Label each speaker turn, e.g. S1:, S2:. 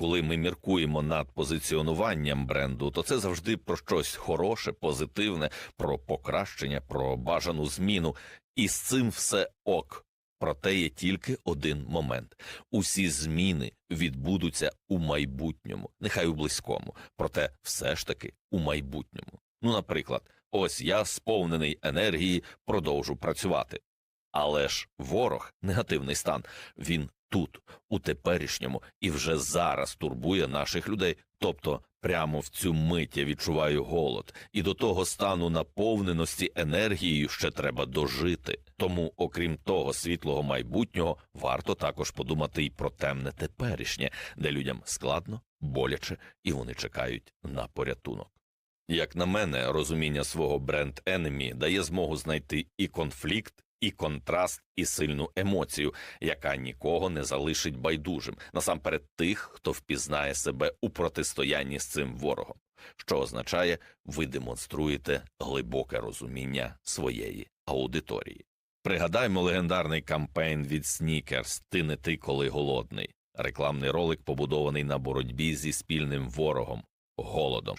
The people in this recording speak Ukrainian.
S1: Коли ми міркуємо над позиціонуванням бренду, то це завжди про щось хороше, позитивне, про покращення, про бажану зміну. І з цим все ок. Проте є тільки один момент: усі зміни відбудуться у майбутньому, нехай у близькому, проте все ж таки у майбутньому. Ну, наприклад, ось я сповнений енергії, продовжу працювати. Але ж ворог, негативний стан, він тут, у теперішньому, і вже зараз турбує наших людей. Тобто, прямо в цю мить я відчуваю голод, і до того стану наповненості енергією ще треба дожити. Тому, окрім того світлого майбутнього, варто також подумати й про темне теперішнє, де людям складно, боляче, і вони чекають на порятунок. Як на мене, розуміння свого бренд енемі дає змогу знайти і конфлікт, і контраст, і сильну емоцію, яка нікого не залишить байдужим, насамперед тих, хто впізнає себе у протистоянні з цим ворогом, що означає, ви демонструєте глибоке розуміння своєї аудиторії. Пригадаймо легендарний кампейн від Snickers «Ти не ти, коли голодний. Рекламний ролик побудований на боротьбі зі спільним ворогом голодом.